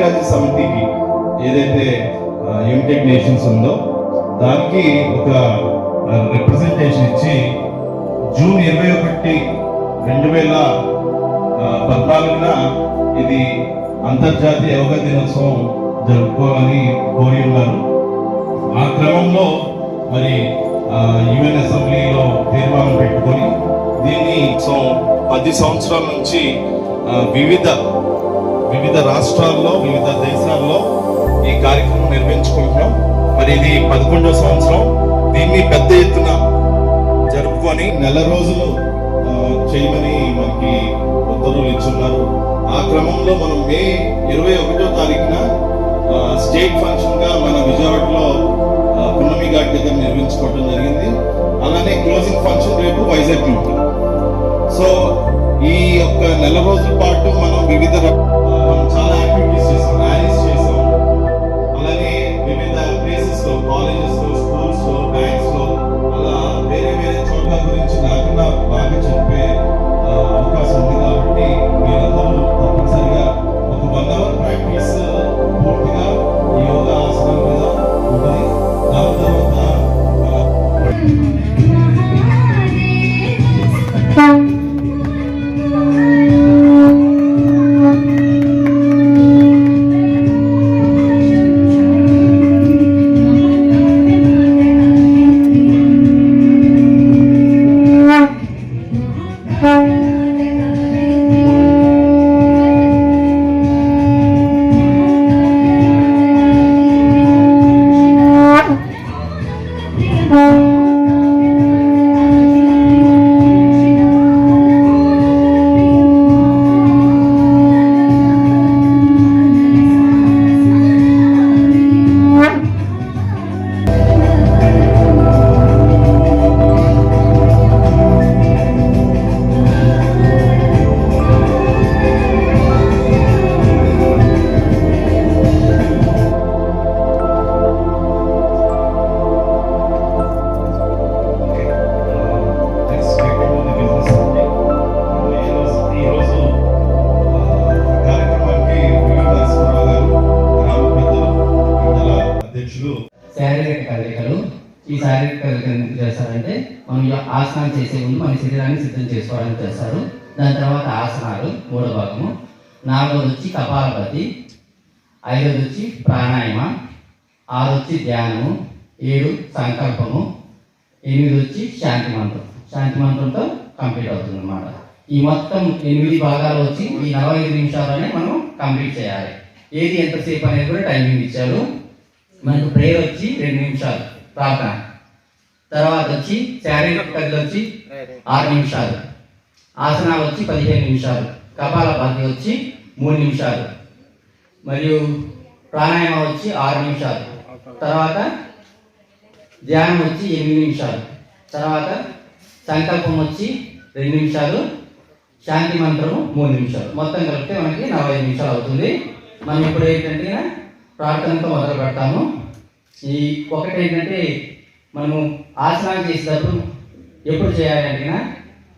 సమితికి ఏదైతే United nations ఉందో దానికి ఒక రిప్రజెంటేషన్ ఇచ్చి జూన్ ఇరవై ఒకటి రెండు వేల పద్నాలుగున ఇది అంతర్జాతీయ యోగా దినోత్సవం జరుపుకోవాలని కోరి ఉన్నారు. ఆ క్రమంలో మరి యుఎన్ అసెంబ్లీలో తీర్మానం పెట్టుకొని దీన్ని పది సంవత్సరాల నుంచి వివిధ వివిధ రాష్ట్రాల్లో వివిధ దేశాల్లో ఈ కార్యక్రమం నిర్వహించుకుంటున్నాం. మరి ఇది పదకొండవ సంవత్సరం. దీన్ని పెద్ద ఎత్తున జరుపుకొని నెల రోజులు చేయమని మనకి ఉత్తర్వులు ఇచ్చున్నారు. ఆ క్రమంలో మనం మే ఇరవై ఒకటో తారీఖున స్టేట్ ఫంక్షన్గా మన విజయవాడలో పున్నమి ఘాట్ దగ్గర నిర్వహించుకోవడం జరిగింది. అలానే క్లోజింగ్ ఫంక్షన్ రేపు వైజాగ్ ఉంటుంది. సో ఈ యొక్క నెల రోజుల పాటు మనం వివిధ మనం చాలా యాక్టివిటీస్ చేసాం ర్యాలీస్ చేసాం. అలానే వివిధ ప్లేసెస్లో ఆసనం ఆసనాలు చేసే ముందు మన శరీరాన్ని సిద్ధం చేసుకోవడానికి చేస్తారు దాని తర్వాత ఆసనాలు మూడో భాగము. నాలుగోది వచ్చి కపాలపతి ఐదోది వచ్చి ప్రాణాయామ ఆరు వచ్చి ధ్యానము ఏడు సంకల్పము ఎనిమిది వచ్చి శాంతి మంత్రం. శాంతి మంత్రంతో కంప్లీట్ అవుతుంది అన్నమాట ఈ మొత్తం ఎనిమిది భాగాలు వచ్చి ఈ నలభై ఐదు నిమిషాలనే మనం కంప్లీట్ చేయాలి. ఏది ఎంతసేపు అనేది కూడా టైమింగ్ ఇచ్చారు. మనకు ప్రేయర్ వచ్చి రెండు నిమిషాలు. ప్రార్థన. తర్వాత వచ్చి శారీరక కథలు వచ్చి ఆరు నిమిషాలు. ఆసనాలు వచ్చి పదిహేను నిమిషాలు. కపాలభాతి వచ్చి మూడు నిమిషాలు. మరియు ప్రాణాయామం వచ్చి ఆరు నిమిషాలు. తర్వాత ధ్యానం వచ్చి ఎనిమిది నిమిషాలు. తర్వాత సంకల్పం వచ్చి రెండు నిమిషాలు. శాంతి మంత్రము మూడు నిమిషాలు. మొత్తం కలిపితే మనకి నలభై నిమిషాలు అవుతుంది. మనం ఇప్పుడు ఏంటంటే ప్రార్థనతో మొదలు పెడతాము. ఈ ఒకటి ఏంటంటే మనము ఆసనాలు చేసేటప్పుడు ఎప్పుడు చేయాలి అంటే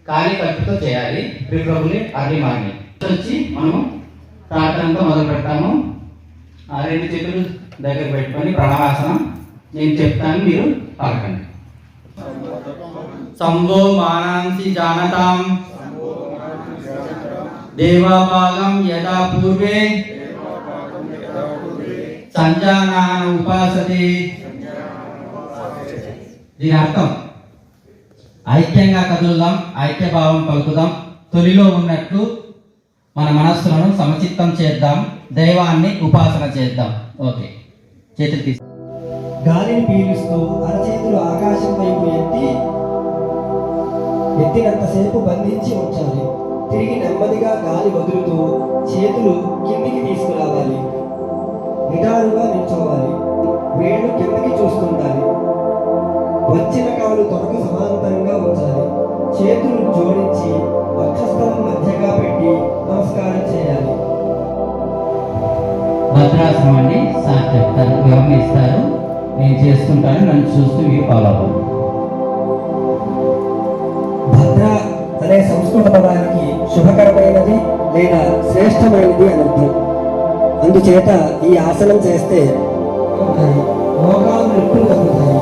ఖాళీ కట్టుతో చేయాలి. ప్రిఫరబుల్లీ అర్లీ మార్నింగ్ వచ్చి మనము ప్రార్థనతో మొదలు పెడతాము. ఆ రెండు చేతులు దగ్గర పెట్టుకొని ప్రణవాసనం. నేను చెప్తాను మీరు పలకండి సంభో మానాంసి జానతాం. దేవాపాగం యథా పూర్వే. సంజానాన ఉపాసతే. దీని అర్థం. ఐక్యంగా కదులుదాం ఐక్యభావం పలుకుదాం తొలిలో ఉన్నట్లు మన మనస్సులను సమచిత్తం చేద్దాం దైవాన్ని ఉపాసన చేద్దాం. ఓకే. చేతులు తీసి గాలిని పీలుస్తూ అరచేతులు ఆకాశం వైపు ఎత్తి ఎత్తినంతసేపు బంధించి ఉంచాలి. తిరిగి నెమ్మదిగా గాలి వదులుతూ చేతులు కిందికి తీసుకురావాలి. నిటారుగా నిల్చోవాలి. వేళ్ళు కిందకి చూస్తుండాలి. వచ్చిన కాలు తొడకు సమాంతరంగా ఉంచాలి. చేతులు జోడించి వక్షస్థలం మధ్యగా పెట్టి నమస్కారం చేయాలి. భద్రాసనం అండి. సార్ చెప్తారు ఇస్తారు. నేను చేసుకుంటాను నన్ను చూస్తూ మీరు ఫాలో అవ్వండి. భద్ర అనే సంస్కృత పదానికి శుభకరమైనది లేదా శ్రేష్టమైనది అని అర్థం. అందుచేత ఈ ఆసనం చేస్తే మోకాలు నొప్పులు తగ్గుతాయి?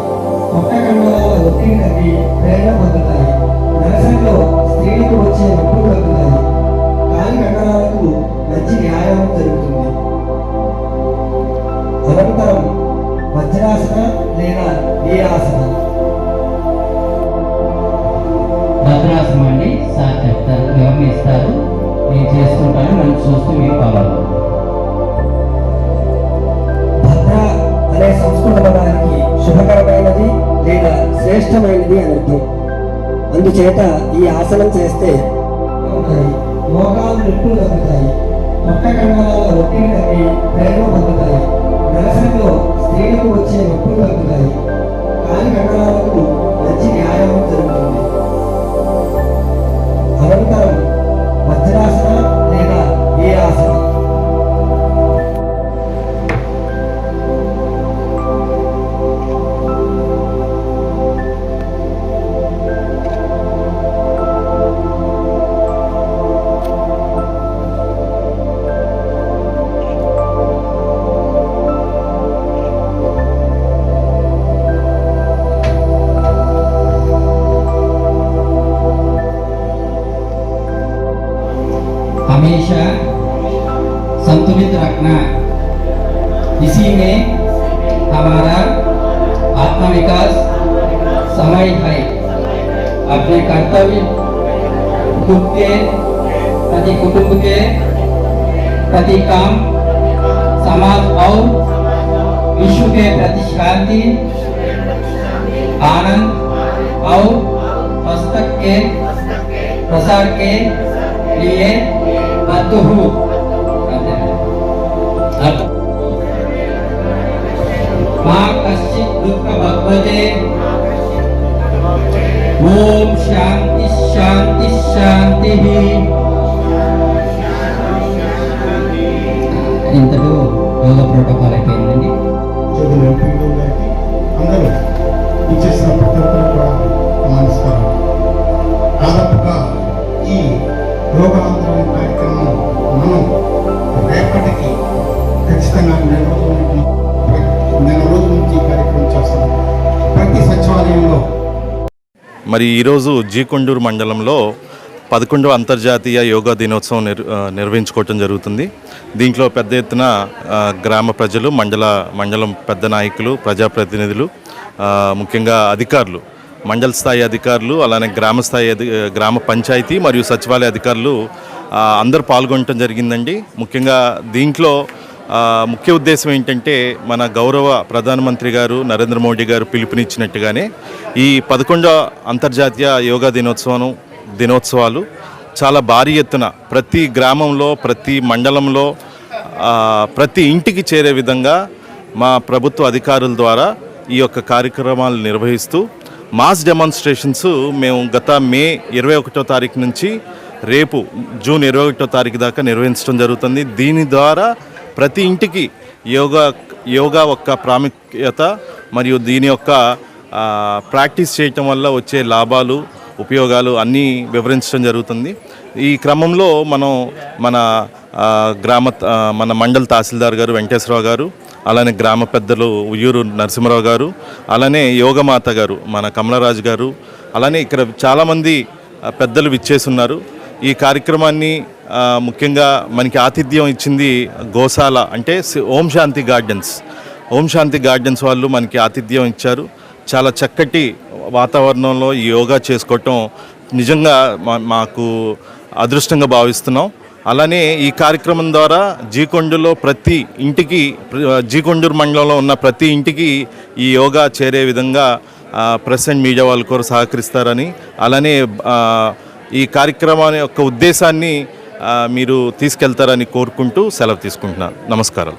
కొత్త కండరాల ఒత్తిడి తగ్గి ప్రేరణ పొందుతాయి నరసంలో స్త్రీలకు వచ్చే నొప్పులు తగ్గుతాయి కాలి కండరాలకు మంచి వ్యాయామం జరుగుతుంది అనంతరం వజ్రాసన లేదా వీరాసన భద్రాసనం అండి. సార్ చెప్తారు వివరణ ఇస్తారు? నేను చేసుకుంటాను నన్ను చూస్తూ మీకు కావాలి. అందుచేత ఈ ఆసనం చేస్తే ఉంటాయి మోకాలు నొప్పులు తగ్గుతాయి. పొట్ట కండరాల ఒత్తిడి తగ్గి ప్రేరణ పొందుతాయి हमेशा संतुलित रखना इसी में हमारा आत्मविकास समय है। अपने कर्तव्य खुद के प्रति कुटुंब के प्रति काम, समाज और विश्व के प्रति शांति, आनंद और पुस्तक के प्रसार के लिए wabarakatuh. Makasih duka bakbade. Om Shanti Shanti Shanti. Coba dong మరి ఈరోజు జీకొండూరు మండలంలో పదకొండవ అంతర్జాతీయ యోగా దినోత్సవం నిర్ నిర్వహించుకోవటం జరుగుతుంది. దీంట్లో పెద్ద ఎత్తున గ్రామ ప్రజలు మండల మండలం పెద్ద నాయకులు ప్రజాప్రతినిధులు ముఖ్యంగా అధికారులు మండల స్థాయి అధికారులు అలానే గ్రామ స్థాయి అధి గ్రామ పంచాయతీ మరియు సచివాలయ అధికారులు అందరు అందరూ పాల్గొనటం జరిగిందండి. ముఖ్యంగా దీంట్లో ముఖ్య ఉద్దేశం ఏంటంటే మన గౌరవ ప్రధానమంత్రి గారు నరేంద్ర మోడీ గారు పిలుపునిచ్చినట్టుగానే ఈ పదకొండవ అంతర్జాతీయ యోగా దినోత్సవం దినోత్సవాలు చాలా భారీ ఎత్తున ప్రతి గ్రామంలో ప్రతి మండలంలో ప్రతి ఇంటికి చేరే విధంగా మా ప్రభుత్వ అధికారుల ద్వారా ఈ యొక్క కార్యక్రమాలు నిర్వహిస్తూ మాస్ డెమాన్స్ట్రేషన్స్ మేము గత మే ఇరవై ఒకటో తారీఖు నుంచి రేపు జూన్ ఇరవై ఒకటో తారీఖు దాకా నిర్వహించడం జరుగుతుంది. దీని ద్వారా ప్రతి ఇంటికి యోగా యోగా యొక్క ప్రాముఖ్యత మరియు దీని యొక్క ప్రాక్టీస్ చేయటం వల్ల వచ్చే లాభాలు ఉపయోగాలు అన్నీ వివరించడం జరుగుతుంది. ఈ క్రమంలో మనం మన గ్రామ మన మండల తహసీల్దార్ గారు వెంకటేశ్వరరావు గారు అలానే గ్రామ పెద్దలు ఉయ్యూరు నరసింహరావు గారు అలానే యోగమాత గారు మన కమలరాజు గారు అలానే ఇక్కడ చాలామంది పెద్దలు పెద్దలు విచ్చేస్తున్నారు ఈ కార్యక్రమాన్ని ముఖ్యంగా మనకి ఆతిథ్యం ఇచ్చింది గోశాల అంటే ఓం శాంతి గార్డెన్స్. ఓం శాంతి గార్డెన్స్ వాళ్ళు మనకి ఆతిథ్యం ఇచ్చారు. చాలా చక్కటి వాతావరణంలో ఈ యోగా చేసుకోవటం నిజంగా మా- మాకు అదృష్టంగా భావిస్తున్నాం. అలానే ఈ కార్యక్రమం ద్వారా జీకొండలో ప్రతి ఇంటికి జీకొండూరు మండలంలో ఉన్న ప్రతి ఇంటికి ఈ యోగా చేరే విధంగా ప్రెసెంట్ మీడియా వాళ్ళు కూడా సహకరిస్తారని అలానే ఈ కార్యక్రమాన్ని యొక్క ఉద్దేశాన్ని మీరు తీసుకెళ్తారని కోరుకుంటూ సెలవు తీసుకుంటున్నాను నమస్కారం